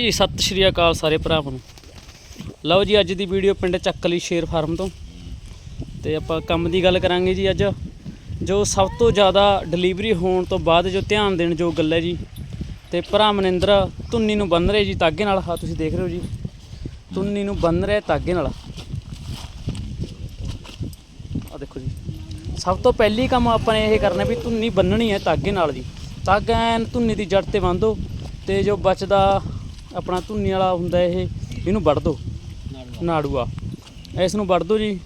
ਜੀ, ਸਤਿ ਸ਼੍ਰੀ ਅਕਾਲ ਸਾਰੇ ਭਰਾਵਾਂ ਨੂੰ। ਲਓ ਜੀ, ਅੱਜ ਦੀ ਵੀਡੀਓ ਪਿੰਡ ਚੱਕਲੀ ਸ਼ੇਰ ਫਾਰਮ ਤੋਂ। ਤੇ ਆਪਾਂ ਕੰਮ ਦੀ ਗੱਲ ਕਰਾਂਗੇ ਜੀ ਅੱਜ। ਜੋ ਸਭ ਤੋਂ ਜ਼ਿਆਦਾ ਡਿਲੀਵਰੀ ਹੋਣ ਤੋਂ ਬਾਅਦ ਜੋ ਧਿਆਨ ਦੇਣ ਜੋ ਗੱਲ ਹੈ ਜੀ। ਤੇ ਭਰਾ ਮਨਿੰਦਰ, ਧੁੰਨੀ ਨੂੰ ਬੰਨ ਰਹੇ ਜੀ ਤਾਗੇ ਨਾਲ। ਹਾਂ, ਤੁਸੀਂ ਦੇਖ ਰਹੇ ਹੋ ਜੀ। ਧੁੰਨੀ ਨੂੰ ਬੰਨ ਰਿਹਾ ਤਾਗੇ ਨਾਲ। ਆ ਦੇਖੋ ਜੀ। ਸਭ ਤੋਂ ਪਹਿਲੀ ਕੰਮ ਆਪਾਂ ਨੇ ਇਹ ਕਰਨਾ ਵੀ ਧੁੰਨੀ ਬੰਨਣੀ ਹੈ ਤਾਗੇ ਨਾਲ ਜੀ। ਤਾਗਾ ਐਨ ਧੁੰਨੀ ਦੀ ਜੜ ਤੇ ਬੰਨ੍ਹ ਦਿਓ ਤੇ ਜੋ ਬਚਦਾ ਆਪਣਾ ਧੁੰਨੀ ਵਾਲਾ ਹੁੰਦਾ ਇਹ ਇਹਨੂੰ ਵੱਢ ਦਿਓ। ਨਾੜੂਆ। ਇਸ ਨੂੰ ਵੱਢ ਦਿਓ ਜੀ।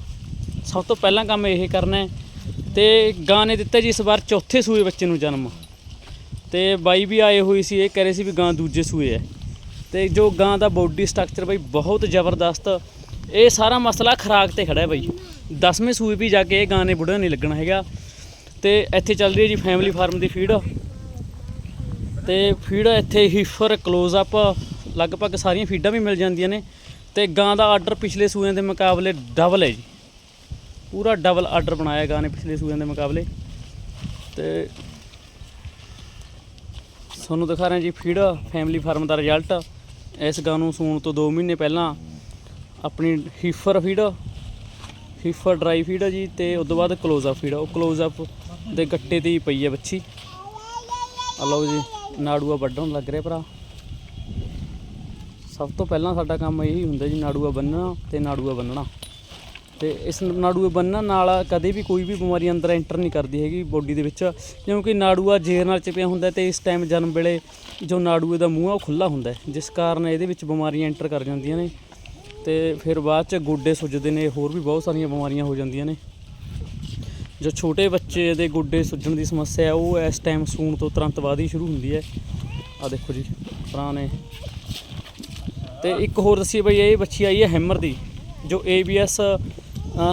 ਸਭ ਤੋਂ ਪਹਿਲਾਂ ਕੰਮ ਇਹ ਕਰਨਾ ਹੈ। ਤੇ ਗਾਂ ਨੇ ਦਿੱਤਾ ਜੀ ਇਸ ਵਾਰ ਚੌਥੇ ਸੂਏ ਬੱਚੇ ਨੂੰ ਜਨਮ। ਤੇ ਬਾਈ ਵੀ ਆਏ ਹੋਏ ਸੀ ਇਹ ਕਹਿ ਰਹੇ ਸੀ ਵੀ ਗਾਂ ਦੂਜੇ ਸੂਏ ਹੈ। ਤੇ ਜੋ ਗਾਂ ਦਾ ਬੋਡੀ ਸਟਰਕਚਰ ਬਾਈ ਬਹੁਤ ਜ਼ਬਰਦਸਤ ਇਹ ਸਾਰਾ ਮਸਲਾ ਖਰਾਕ ਤੇ ਖੜਾ ਹੈ ਬਾਈ। 10ਵੇਂ ਸੂਏ ਵੀ ਜਾ ਕੇ ਇਹ ਗਾਂ ਨੇ ਬੁੜਾ ਨਹੀਂ ਲੱਗਣਾ ਹੈਗਾ। ਤੇ ਇੱਥੇ ਚੱਲ ਰਹੀ ਹੈ ਜੀ ਫੈਮਿਲੀ ਫਾਰਮ ਦੀ ਫੀਡ ਤੇ ਫੀਡ ਇੱਥੇ ਹੀਫਰ ਕਲੋਜ਼ ਅਪ ਲਗਭਗ ਸਾਰੀਆਂ ਫੀਡਾਂ ਵੀ ਮਿਲ ਜਾਂਦੀਆਂ ਨੇ ਤੇ ਗਾਂ ਦਾ ਆਰਡਰ ਪਿਛਲੇ ਸੂਆਂ ਦੇ ਮੁਕਾਬਲੇ ਡਬਲ ਹੈ ਜੀ। ਪੂਰਾ ਡਬਲ ਆਰਡਰ ਬਣਾਇਆ ਗਾਂ ਨੇ ਪਿਛਲੇ ਸੂਆਂ ਦੇ ਮੁਕਾਬਲੇ। ਤੇ ਤੁਹਾਨੂੰ ਦਿਖਾ ਰਹੇ ਜੀ ਫੀਡ ਫੈਮਿਲੀ ਫਾਰਮ ਦਾ ਰਿਜ਼ਲਟ ਇਸ ਗਾਂ ਨੂੰ ਸੂਣ ਤੋਂ 2 ਮਹੀਨੇ ਪਹਿਲਾਂ ਆਪਣੀ heifer feed heifer dry feed ਆ ਜੀ ਤੇ ਉਸ ਤੋਂ ਬਾਅਦ ਕਲੋਜ਼ ਅਪ ਫੀਡ ਉਹ ਕਲੋਜ਼ ਅਪ ਦੇ ਗੱਟੇ ਤੇ ਹੀ ਪਈ ਹੈ ਬੱਚੀ। ਆ ਲਓ ਜੀ, ਨਾੜੂਆ ਵੱਢਣ ਲੱਗ ਰਿਹਾ ਭਰਾ। ਸਭ ਤੋਂ ਪਹਿਲਾਂ ਸਾਡਾ ਕੰਮ ਇਹੀ ਹੁੰਦਾ ਜੀ, ਨਾੜੂਆ ਬੰਨਣਾ ਤੇ ਨਾੜੂਆ ਬੰਨਣਾ। ਤੇ ਇਸ ਨਾੜੂਏ ਬੰਨਣ ਨਾਲ ਕਦੇ ਵੀ ਕੋਈ ਵੀ ਬਿਮਾਰੀ ਅੰਦਰ ਐਂਟਰ ਨਹੀਂ ਕਰਦੀ ਹੈਗੀ ਬੋਡੀ ਦੇ ਵਿੱਚ, ਕਿਉਂਕਿ ਨਾੜੂਆ ਜੇਰ ਨਾਲ ਚਿਪਿਆ ਹੁੰਦਾ ਤੇ ਇਸ ਟਾਈਮ ਜਨਮ ਵੇਲੇ ਜੋ ਨਾੜੂਏ ਦਾ ਮੂੰਹ ਆ ਉਹ ਖੁੱਲਾ ਹੁੰਦਾ ਜਿਸ ਕਾਰਨ ਇਹਦੇ ਵਿੱਚ ਬਿਮਾਰੀਆਂ ਐਂਟਰ ਕਰ ਜਾਂਦੀਆਂ ਨੇ। ਤੇ ਫਿਰ ਬਾਅਦ ਚ ਗੋਡੇ ਸੁੱਜਦੇ ਨੇ, ਹੋਰ ਵੀ ਬਹੁਤ ਸਾਰੀਆਂ ਬਿਮਾਰੀਆਂ ਹੋ ਜਾਂਦੀਆਂ ਨੇ। ਜੋ ਛੋਟੇ ਬੱਚੇ ਦੇ ਗੋਡੇ ਸੁੱਜਣ ਦੀ ਸਮੱਸਿਆ ਉਹ ਇਸ ਟਾਈਮ ਸੂਣ ਤੋਂ ਤੁਰੰਤ ਬਾਅਦ ਹੀ ਸ਼ੁਰੂ ਹੁੰਦੀ ਹੈ। ਆ ਦੇਖੋ ਜੀ, ਪੁਰਾਣੇ ਤੇ ਇੱਕ ਹੋਰ ਦੱਸੀਏ ਬਈ ਇਹ ਬੱਚੀ ਆਈ ਹੈ ਹੈਮਰ ਦੀ ਜੋ ABS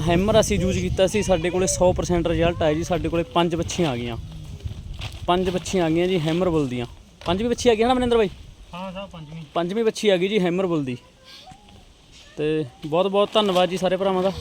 ਹੈਮਰ ਅਸੀਂ ਯੂਜ਼ ਕੀਤਾ ਸੀ ਸਾਡੇ ਕੋਲੇ 100% ਰਿਜ਼ਲਟ ਆਇਆ ਜੀ ਸਾਡੇ ਕੋਲੇ ਪੰਜ ਬੱਚੀਆਂ ਆ ਗਈਆਂ। ਪੰਜ ਬੱਚੀਆਂ ਆ ਗਈਆਂ ਜੀ ਹੈਮਰ ਬੁੱਲ ਦੀਆਂ। ਪੰਜਵੀਂ ਬੱਚੀ ਆ ਗਈ ਹੈ ਨਾ ਮਨਿੰਦਰ ਬਾਈ? ਹਾਂ ਸਾਹਿਬ ਪੰਜਵੀਂ। ਪੰਜਵੀਂ ਬੱਚੀ ਆ ਗਈ ਜੀ ਹੈਮਰ ਬੁੱਲ ਦੀ। ਤੇ ਬਹੁਤ ਬਹੁਤ ਧੰਨਵਾਦ ਜੀ ਸਾਰੇ ਭਰਾਵਾਂ ਦਾ।